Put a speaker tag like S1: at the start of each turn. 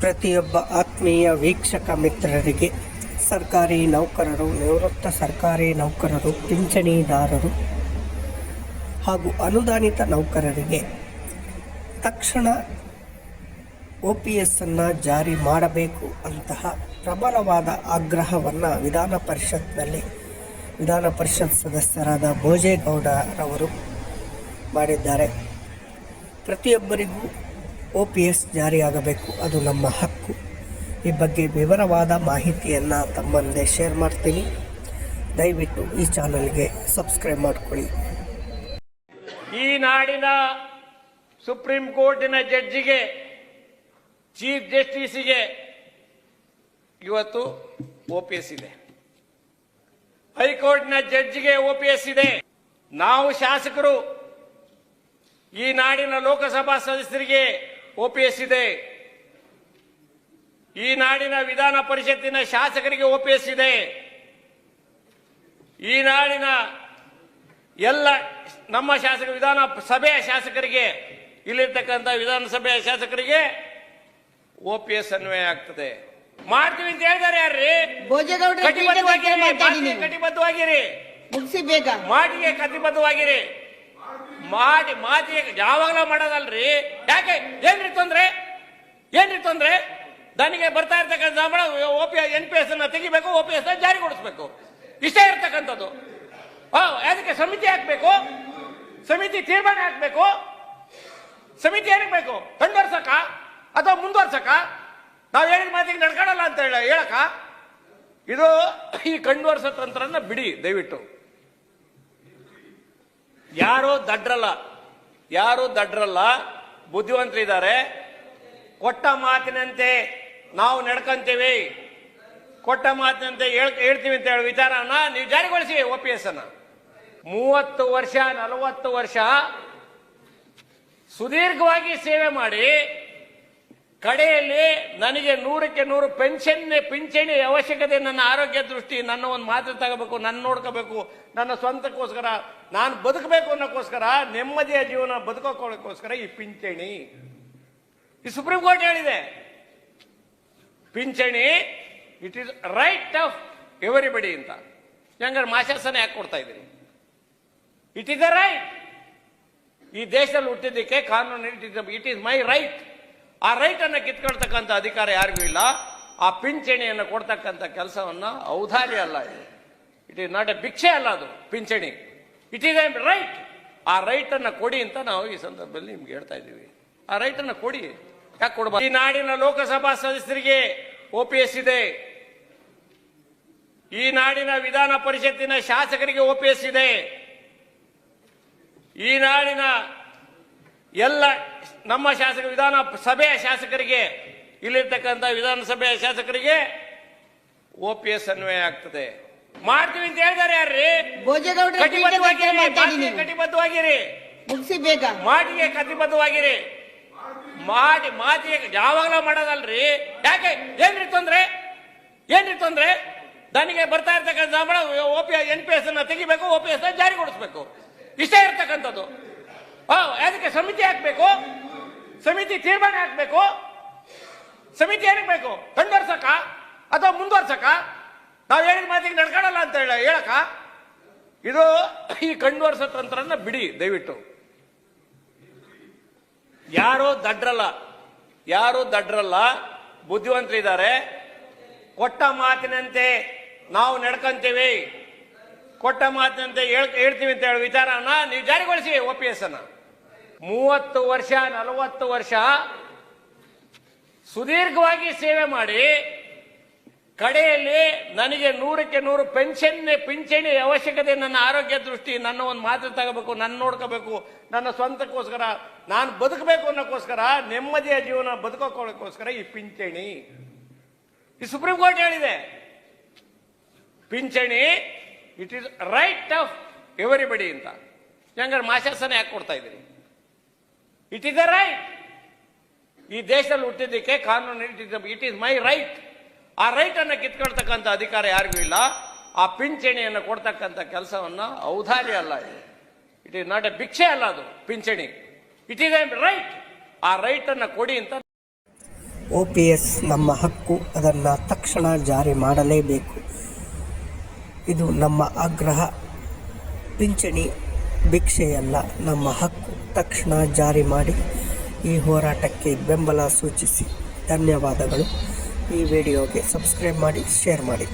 S1: ಪ್ರತಿಯೊಬ್ಬ ಆತ್ಮೀಯ ವೀಕ್ಷಕ ಮಿತ್ರರಿಗೆ ಸರ್ಕಾರಿ ನೌಕರರು, ನಿವೃತ್ತ ಸರ್ಕಾರಿ ನೌಕರರು, ಪಿಂಚಣಿದಾರರು ಹಾಗೂ ಅನುದಾನಿತ ನೌಕರರಿಗೆ ತಕ್ಷಣ ಒ ಪಿ ಎಸ್ಸನ್ನು ಜಾರಿ ಮಾಡಬೇಕು ಅಂತಹ ಪ್ರಬಲವಾದ ಆಗ್ರಹವನ್ನು ವಿಧಾನ ಪರಿಷತ್ನಲ್ಲಿ ವಿಧಾನ ಪರಿಷತ್ ಸದಸ್ಯರಾದ ಭೋಜೇಗೌಡರವರು ಮಾಡಿದ್ದಾರೆ. ಪ್ರತಿಯೊಬ್ಬರಿಗೂ ಒ ಪಿ ಎಸ್ ಜಾರಿಯಾಗಬೇಕು. ಅದು ನಮ್ಮ ಹಕ್ಕು. ಈ ಬಗ್ಗೆ ವಿವರವಾದ ಮಾಹಿತಿಯನ್ನು ತಮ್ಮ ಮುಂದೆ ಶೇರ್ ಮಾಡ್ತೀನಿ. ದಯವಿಟ್ಟು ಈ ಚಾನಲ್ಗೆ ಸಬ್ಸ್ಕ್ರೈಬ್ ಮಾಡ್ಕೊಳ್ಳಿ.
S2: ಈ ನಾಡಿನ ಸುಪ್ರೀಂ ಕೋರ್ಟಿನ ಜಡ್ಜಿಗೆ, ಚೀಫ್ ಜಸ್ಟಿಸ್ಗೆ ಇವತ್ತು ಒ ಪಿ ಎಸ್ ಇದೆ. ಹೈಕೋರ್ಟ್ನ ಜಡ್ಜಿಗೆ ಒ ಪಿ ಎಸ್ ಇದೆ. ನಾವು ಶಾಸಕರು ಈ ನಾಡಿನ ಲೋಕಸಭಾ ಸದಸ್ಯರಿಗೆ ಒ ಪಿ ಎಸ್ ಇದೆ. ಈ ನಾಡಿನ ವಿಧಾನ ಪರಿಷತ್ತಿನ ಶಾಸಕರಿಗೆ ಓಪಿಎಸ್ ಇದೆ. ಈ ನಾಡಿನ ಎಲ್ಲ ನಮ್ಮ ಶಾಸಕ ವಿಧಾನ ಸಭೆಯ ಶಾಸಕರಿಗೆ ಇಲ್ಲಿರ್ತಕ್ಕಂಥ ವಿಧಾನಸಭೆಯ ಶಾಸಕರಿಗೆ ಓಪಿಎಸ್ ಪಿ ಎಸ್ ಅನ್ವಯ ಆಗ್ತದೆ. ಮಾಡ್ತೀವಿ ಅಂತ ಹೇಳಿದಾರೆ ಯಾರ್ರಿ? ಕಟಿಬದ್ಧವಾಗಿರಿ ಕಟಿಬದ್ಧವಾಗಿರಿ.
S3: ಮುಗಿಸಿ ಬೇಗ.
S2: ಮಾತಿಗೆ ಕಟಿಬದ್ಧವಾಗಿರಿ. ಮಾಡಿ ಮಾತಿಗೆ ಯಾವಾಗಲೂ ಮಾಡೋದಲ್ರಿ. ಯಾಕೆ? ಏನ್ರಿ ತೊಂದ್ರೆ? ಏನ್ರಿ ತೊಂದ್ರೆ? ದನಿಗೆ ಬರ್ತಾ ಇರ್ತಕ್ಕಂಥ ಸಂಬಳ O P N P S ಅನ್ನ ತೆಗಿಬೇಕು ಓ ಪಿ ಎಸ್ ಜಾರಿಗೊಳಿಸ್ಬೇಕು ಇಷ್ಟೇ ಇರ್ತಕ್ಕಂಥದ್ದು. ಅದಕ್ಕೆ ಸಮಿತಿ ಹಾಕ್ಬೇಕು. ಸಮಿತಿ ತೀರ್ಮಾನ ಹಾಕ್ಬೇಕು. ಸಮಿತಿ ಏನಕ್ಕೆ ಬೇಕು? ಅಥವಾ ಮುಂದುವರ್ಸಕ? ನಾವು ಹೇಳಿದ ಮಾತಿಗೆ ನಡ್ಕೊಳಲ್ಲ ಅಂತ ಹೇಳ ಹೇಳಕ? ಇದು ಈ ಕಂಡುವರ್ಸ ತಂತ್ರನ ಬಿಡಿ, ದಯವಿಟ್ಟು. ಯಾರೋ ದಡ್ರಲ್ಲ, ಯಾರು ದಡ್ರಲ್ಲ, ಬುದ್ಧಿವಂತರಿದ್ದಾರೆ. ಕೊಟ್ಟ ಮಾತಿನಂತೆ ನಾವು ನಡ್ಕಂತೀವಿ. ಕೊಟ್ಟ ಮಾತಿನಂತೆ ಹೇಳ್- ಹೇಳ್ತೀವಿ ಅಂತ ಹೇಳಿ ವಿಚಾರನ ನೀವು ಜಾರಿಗೊಳಿಸಿ ಒ ಪಿ ಎಸ್ ಮೂವತ್ತು ವರ್ಷ, ನಲವತ್ತು ವರ್ಷ ಸುದೀರ್ಘವಾಗಿ ಸೇವೆ ಮಾಡಿ ಕಡೆಯಲ್ಲಿ ನನಗೆ ನೂರಕ್ಕೆ ನೂರು ಪೆನ್ಷನ್, ಪಿಂಚಣಿ ಅವಶ್ಯಕತೆ ನನ್ನ ಆರೋಗ್ಯ ದೃಷ್ಟಿ, ನನ್ನ ಒಂದು ಮಾತ್ರೆ ತಗೋಬೇಕು, ನನ್ನ ನೋಡ್ಕೋಬೇಕು, ನನ್ನ ಸ್ವಂತಕ್ಕೋಸ್ಕರ, ನಾನು ಬದುಕಬೇಕು ಅನ್ನೋಕ್ಕೋಸ್ಕರ, ನೆಮ್ಮದಿಯ ಜೀವನ ಬದುಕೋಕ್ಕೋಸ್ಕರ ಈ ಪಿಂಚಣಿ. ಈ ಸುಪ್ರೀಂ ಕೋರ್ಟ್ ಹೇಳಿದೆ, ಪಿಂಚಣಿ it is right of everybody ಅಂತ. ಹೆಂಗಾರೆ ಮಾಶಾಸನ ಯಾಕೆ ಕೊಡ್ತಾ ಇದ್ದೀನಿ? ಇಟ್ ಈಸ್ ಅ ರೈಟ್ ಈ ದೇಶದಲ್ಲಿ ಹುಟ್ಟಿದ್ದಕ್ಕೆ ಕಾನೂನು ಇಟ್ ಈಸ್ ಮೈ ರೈಟ್ ಆ ರೈಟ್ ಅನ್ನ ಕಿತ್ಕೊಳ್ತಕ್ಕಂಥ ಅಧಿಕಾರ ಯಾರಿಗೂ ಇಲ್ಲ. ಆ ಪಿಂಚಣಿಯನ್ನು ಕೊಡ್ತಕ್ಕಂಥ ಕೆಲಸವನ್ನು ಔದಾರ್ಯ ಅಲ್ಲ ಇದು. ಇಟ್ ಈಸ್ ನಾಟ್ ಎ ಭಿಕ್ಷೆ ಅಲ್ಲ ಅದು, ಪಿಂಚಣಿ. ಇಟ್ ಈಸ್ ಎ ರೈಟ್ ಆ ರೈಟ್ ಅನ್ನ ಕೊಡಿ ಅಂತ ನಾವು ಈ ಸಂದರ್ಭದಲ್ಲಿ ನಿಮ್ಗೆ ಹೇಳ್ತಾ ಇದ್ದೀವಿ. ಆ ರೈಟ್ ಅನ್ನ ಕೊಡಿ. ಯಾಕೆ ಕೊಡಬಾರ್ದು? ಈ ನಾಡಿನ ಲೋಕಸಭಾ ಸದಸ್ಯರಿಗೆ ಒ ಪಿ ಎಸ್ ಇದೆ. ಈ ನಾಡಿನ ವಿಧಾನ ಪರಿಷತ್ತಿನ ಶಾಸಕರಿಗೆ ಒ ಪಿ ಎಸ್ ಇದೆ. ಈ ನಾಡಿನ ಎಲ್ಲ ನಮ್ಮ ಶಾಸಕ ವಿಧಾನ ಸಭೆಯ ಶಾಸಕರಿಗೆ ಇಲ್ಲಿರ್ತಕ್ಕಂಥ ವಿಧಾನಸಭೆಯ ಶಾಸಕರಿಗೆ ಒ ಪಿ ಎಸ್ ಅನ್ವಯ ಆಗ್ತದೆ. ಮಾಡ್ತೀವಿ ಅಂತ ಹೇಳಿದಾರೆ ಯಾರ್ರಿ? ಕಟಿಬದ್ಧವಾಗಿರಿ
S3: ಮುಗಿಸಿ ಬೇಗ
S2: ಕಟಿಬದ್ಧವಾಗಿರಿ. ಮಾಡಿ ಮಾತಿಗೆ ಯಾವಾಗಲೂ ಮಾಡೋದಲ್ರಿ. ಯಾಕೆ? ಏನ್ರಿ ತೊಂದ್ರೆ? ಏನ್ರಿ ತೊಂದ್ರೆ? ನನಗೆ ಬರ್ತಾ ಇರ್ತಕ್ಕಂಥ ಸಂಬಳ O P N P S ಅನ್ನ ತೆಗಿಬೇಕು ಒ ಪಿ ಎಸ್ ಜಾರಿಗೊಳಿಸ್ಬೇಕು ಇಷ್ಟೇ ಇರ್ತಕ್ಕಂಥದ್ದು. ಅದಕ್ಕೆ ಸಮಿತಿ ಹಾಕ್ಬೇಕು? ಸಮಿತಿ ತೀರ್ಮಾನ ಹಾಕ್ಬೇಕು? ಸಮಿತಿ ಏನಕ್ಕೆ ಬೇಕು ಕಂಡರ್ಸಕ ಅಥವಾ ಮುಂದುವರ್ಸಕ ನಾವು ಹೇಳಿದ ಮಾತಿಗೆ ನಡ್ಕೊಳಲ್ಲ ಅಂತ ಹೇಳ ಹೇಳಕ ಇದು ಈ ಕಂಡುವರ್ಸ ತಂತ್ರನ ಬಿಡಿ, ದಯವಿಟ್ಟು. ಯಾರು ದಡ್ರಲ್ಲ ಯಾರು ದಡ್ರಲ್ಲ ಬುದ್ಧಿವಂತರಿದ್ದಾರೆ ಕೊಟ್ಟ ಮಾತಿನಂತೆ ನಾವು ನಡ್ಕಂತೀವಿ. ಕೊಟ್ಟ ಮಾತಿನಂತೆ ಹೇಳ್- ಹೇಳ್ತೀವಿ ಅಂತ ಹೇಳಿ ವಿಚಾರನ ನೀವು ಜಾರಿಗೊಳಿಸಿ, ಒ ಪಿ ಎಸ್ ಅನ್ನ. ಮೂವತ್ತು ವರ್ಷ, ನಲವತ್ತು ವರ್ಷ ಸುದೀರ್ಘವಾಗಿ ಸೇವೆ ಮಾಡಿ ಕಡೆಯಲ್ಲಿ ನನಗೆ ನೂರಕ್ಕೆ ನೂರು ಪೆನ್ಷನ್ ಪಿಂಚಣಿ ಅವಶ್ಯಕತೆ ನನ್ನ ಆರೋಗ್ಯ ದೃಷ್ಟಿ, ನನ್ನ ಒಂದು ಮಾತ್ರ ತಗೋಬೇಕು, ನನ್ನ ನೋಡ್ಕೋಬೇಕು, ನನ್ನ ಸ್ವಂತಕ್ಕೋಸ್ಕರ ನಾನು ಬದುಕಬೇಕು ಅನ್ನೋಕ್ಕೋಸ್ಕರ, ನೆಮ್ಮದಿಯ ಜೀವನ ಬದುಕೋಕ್ಕೋಸ್ಕರ ಈ ಪಿಂಚಣಿ. ಈ ಸುಪ್ರೀಂ ಕೋರ್ಟ್ ಹೇಳಿದೆ, ಪಿಂಚಣಿ it is right of everybody ಅಂತ. ಹೆಂಗಾರೆ ಮಾಶಾಸನ ಯಾಕೆ ಕೊಡ್ತಾ ಇದ್ದೀರಿ ಇಟ್ ಇಸ್ ಅ ರೈಟ್ ಈ ದೇಶದಲ್ಲಿ ಹುಟ್ಟಿದ್ದಕ್ಕೆ ಕಾನೂನು ಇಟ್ ಈಸ್ ಮೈ ರೈಟ್ ಆ ರೈಟ್ ಅನ್ನ ಕಿತ್ಕೊಳ್ತಕ್ಕಂಥ ಅಧಿಕಾರ ಯಾರಿಗೂ ಇಲ್ಲ. ಆ ಪಿಂಚಣಿಯನ್ನು ಕೊಡ್ತಕ್ಕಂಥ ಕೆಲಸವನ್ನು ಔದಾರ್ಯ ಅಲ್ಲ ಇದು. ಇಟ್ ಈಸ್ ನಾಟ್ ಎ ಭಿಕ್ಷೆ ಅಲ್ಲ ಅದು, ಪಿಂಚಣಿ. ಇಟ್ ಈಸ್ ಎ ರೈಟ್ ಆ ರೈಟ್ ಅನ್ನ ಕೊಡಿ ಅಂತ
S1: ಒ ಪಿ ಎಸ್ ನಮ್ಮ ಹಕ್ಕು, ಅದನ್ನು ತಕ್ಷಣ ಜಾರಿ ಮಾಡಲೇಬೇಕು. ಇದು ನಮ್ಮ ಆಗ್ರಹ. ಪಿಂಚಣಿ ಭಿಕ್ಷೆಯಲ್ಲ, ನಮ್ಮ ಹಕ್ಕು ತಕ್ಷಣ ಜಾರಿ ಮಾಡಿ ಈ ಹೋರಾಟಕ್ಕೆ ಬೆಂಬಲ ಸೂಚಿಸಿ. ಧನ್ಯವಾದಗಳು. ಈ ವಿಡಿಯೋಗೆ ಸಬ್ಸ್ಕ್ರೈಬ್ ಮಾಡಿ, ಶೇರ್ ಮಾಡಿ.